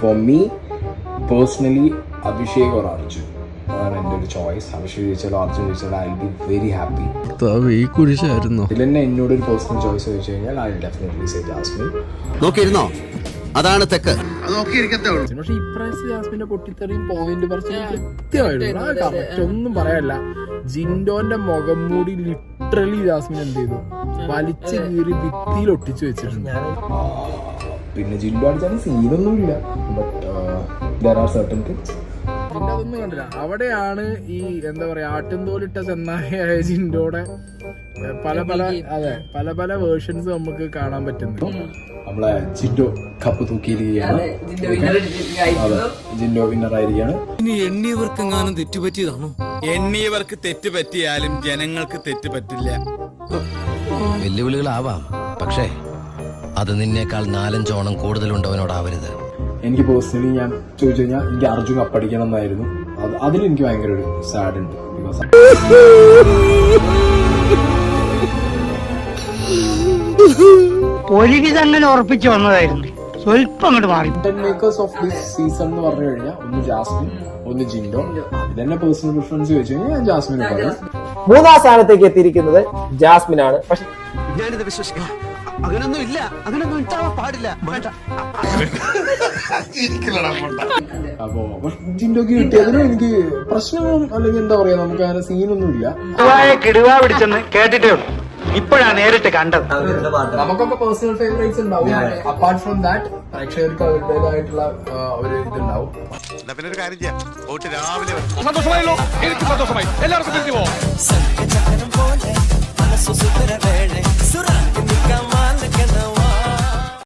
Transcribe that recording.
For me personally Abhishek or Arjun അതാണ് എന്റെ ഒരു ചോയ്സ് അഭിഷേക് ചോദിച്ചാലോ അർജുൻ ചോദിച്ചാലോ ഐ ബി വെരി ഹാപ്പി ഈ കുരിശായിരുന്നോ? ഇതിൽ തന്നെ എന്നോട് ഒരു പേഴ്സണൽ ചോയ്സ് ചോദിച്ചു കഴിഞ്ഞാൽ ഐ ഡെഫിനറ്റ്ലി സേ ജാസ്മിൻ നോക്കിയിരുന്നോ? അതാണ് തെക്ക്. പക്ഷെ ഇപ്രാവശ്യം ജാസ്മിന്റെ പൊട്ടിത്തെറിയും പോയിന്റ് പറിച്ച് കൃത്യമായിട്ട് ആ കറക്റ്റ് ഒന്നും പറയാനില്ല ജിൻഡോന്റെ മുഖം മൂടി ലിറ്ററലി ജാസ്മിൻ എന്ത് ചെയ്തു? വലിച്ചു കീറി ഭിത്തിയിൽ ഒട്ടിച്ചു വെച്ചിട്ടുണ്ട്. പിന്നെ ജിൻഡോ അടിച്ചാൽ സീനൊന്നും ഇല്ല but there are certain things പിന്നെ അതൊന്നും കണ്ടില്ല. അവിടെയാണ് ഈ എന്താ പറയാ ആട്ടുംതോലിട്ട ചെന്നായ ജിൻഡോടെ പല പല അതെ പല പല വേർഷൻസ് നമുക്ക് കാണാൻ പറ്റുന്നു നമ്മളെ ജിൻഡോ കപ്പ് തൂക്കിയിരിക്കുകയാണ്. ജിൻഡോ വിന്നർ ആയിരിക്കുകയാണ്. ഇനി എണ്ണിയവർക്ക് എങ്ങാനും തെറ്റുപറ്റിയതാണോ? എണ്ണിയവർക്ക് തെറ്റ് പറ്റിയാലും ജനങ്ങൾക്ക് തെറ്റ് പറ്റില്ല വെല്ലുവിളികളാവാം. പക്ഷേ അത് നിന്നേക്കാൾ നാലഞ്ചോണം കൂടുതലുണ്ടവനോടാവരുത്. എനിക്ക് പേഴ്സണലി ഞാൻ ചോദിച്ചു കഴിഞ്ഞാൽ എനിക്ക് അർജുൻ കപ്പടിക്കണം എന്നായിരുന്നു. അത് അതിൽ എനിക്ക് ഭയങ്കര ഒരു സാഡ് ഉണ്ട്. ബിക്കോസ് ഒരുവിധം അങ്ങനെ ഉറപ്പിച്ചു വന്നതായിരുന്നു. സ്വല്പം അങ്ങോട്ട് മാറി. മേക്കേഴ്സ് ഓഫ് ദിസ് സീസൺ എന്ന് പറഞ്ഞു കഴിഞ്ഞാൽ ഒന്ന് ജാസ്മിൻ ഒന്ന് ജിൻഡോ. ഇതെന്നെ പേഴ്സണൽ പ്രിഫറൻസ് ചോദിച്ചു കഴിഞ്ഞാൽ ഞാൻ ജാസ്മിനെ പറയാം. മൂന്നാം സ്ഥാനത്തേക്ക് എത്തിയിരിക്കുന്നത് ജാസ്മിൻ ആണ് പക്ഷെ ഞാനിത് വിശ്വസിക്കാം. അങ്ങനൊന്നും ഇല്ല. അങ്ങനൊന്നും ഉണ്ടാവാൻ പാടില്ല. വേണ്ട. അപ്പോ ജിൻഡോക്ക് കിട്ടിയതിനും എനിക്ക് പ്രശ്നങ്ങളും അല്ലെങ്കിൽ എന്താ പറയാ നമുക്ക് അങ്ങനെ സീനൊന്നും ഇല്ല. കിടുവാ പിടിച്ചെന്ന് കേട്ടിട്ടേ ഉള്ളൂ. ഇപ്പോഴാ നേരിട്ട് കണ്ടത്. നമുക്കൊക്കെ പേഴ്സണൽ ഫേവറേറ്റ്സ് ഉണ്ടാവും. അപ്പാർട്ട് ഫ്രം ദാറ്റ് പ്രേക്ഷകർക്ക് അവരുടേതായിട്ടുള്ള ഒരു ഇതുണ്ടാവും. പിന്നെ ഒരു കാര്യം ചെയ്യാം. വോട്ട് രാവിലെ സന്തോഷമായല്ലോ. എനിക്ക് സന്തോഷമായി. എല്ലാവർക്കും